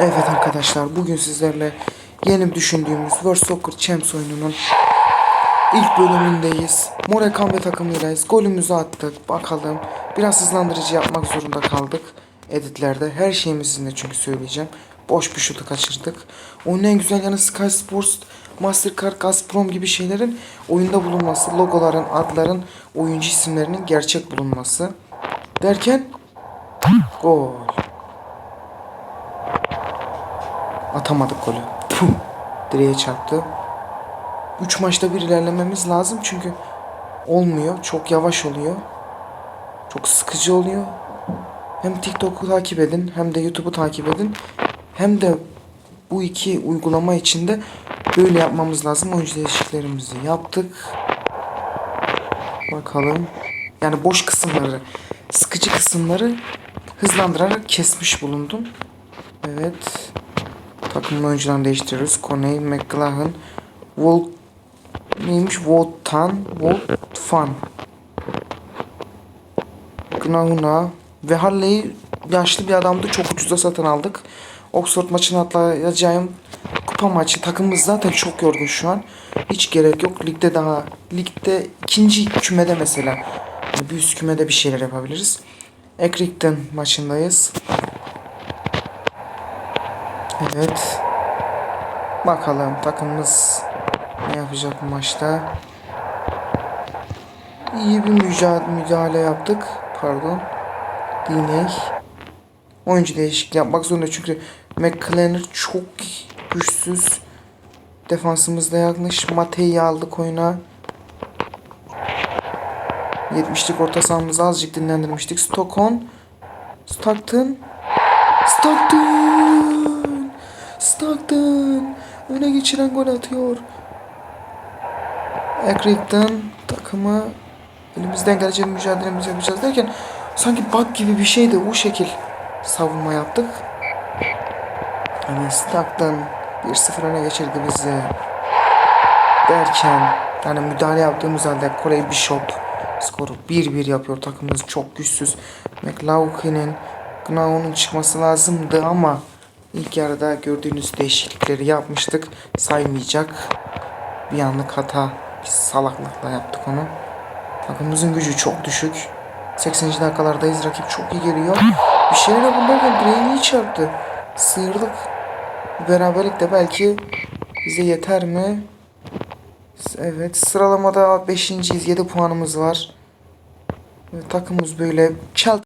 Evet arkadaşlar bugün sizlerle yeni düşündüğümüz World Soccer Champs oyununun ilk bölümündeyiz. Morecambe takımıylayız. Golümüzü attık. Bakalım. Biraz hızlandırıcı yapmak zorunda kaldık. Editlerde. Her şeyimi sizinle çünkü söyleyeceğim. Boş bir şutu kaçırdık. Oyunun en güzel yanı Sky Sports, Mastercard, Gazprom gibi şeylerin oyunda bulunması. Logoların, adların, oyuncu isimlerinin gerçek bulunması. Derken gol. Atamadık golü. Puh. Direğe çarptı. 3 maçta bir ilerlememiz lazım çünkü olmuyor. Çok yavaş oluyor. Çok sıkıcı oluyor. Hem TikTok'u takip edin hem de YouTube'u takip edin. Hem de bu iki uygulama içinde böyle yapmamız lazım. Oyuncu değişikliklerimizi yaptık. Bakalım. Yani boş kısımları, sıkıcı kısımları hızlandırarak kesmiş bulundum. Evet. Takımın oyuncularını değiştiriyoruz. Coney, McLaughlin, Vol neymiş? Voltan, Voltfan. Gnahuna ve Halley'i yaşlı bir adamdı. Çok ucuza satın aldık. Oxford maçını atlayacağım kupa maçı. Takımımız zaten çok yorgun şu an. Hiç gerek yok. Ligde daha ligde ikinci kümede mesela. Bir üst kümede bir şeyler yapabiliriz. Ekrik'ten maçındayız. Evet. Bakalım takımımız ne yapacak bu maçta. İyi bir mücadele, müdahale yaptık. Pardon. Diney. Oyuncu değişikliği yapmak zorunda çünkü McLaren çok güçsüz. Defansımızda yanlış. Mate'yi aldık oyuna. 70'lik orta sahamızı azıcık dinlendirmiştik. Stockton. Stockton. Stockton. Stockton. Öne geçiren gol atıyor. Ekrek'ten takımı elimizden gelecek mücadelemizi yapacağız derken sanki bug gibi bir şeydi o şekil savunma yaptık. Hani Stockton 1-0 öne geçirdi bizi derken yani müdahale yaptığımız halde Corey Bishop skoru 1-1 yapıyor. Takımımız çok güçsüz. McLaughlin'in Gnau'nun çıkması lazımdı ama ilk yarıda gördüğünüz değişiklikleri yapmıştık. Saymayacak. Bir anlık hata. Bir salaklıkla yaptık onu. Takımımızın gücü çok düşük. 80. dakikalardayız. Rakip çok iyi geliyor. Bir şeyler bunlardan direğini iyi çarptı. Sıyırdık. Beraberlik de belki bize yeter mi? Evet sıralamada 5.yiz 7 puanımız var. Takımımız böyle çel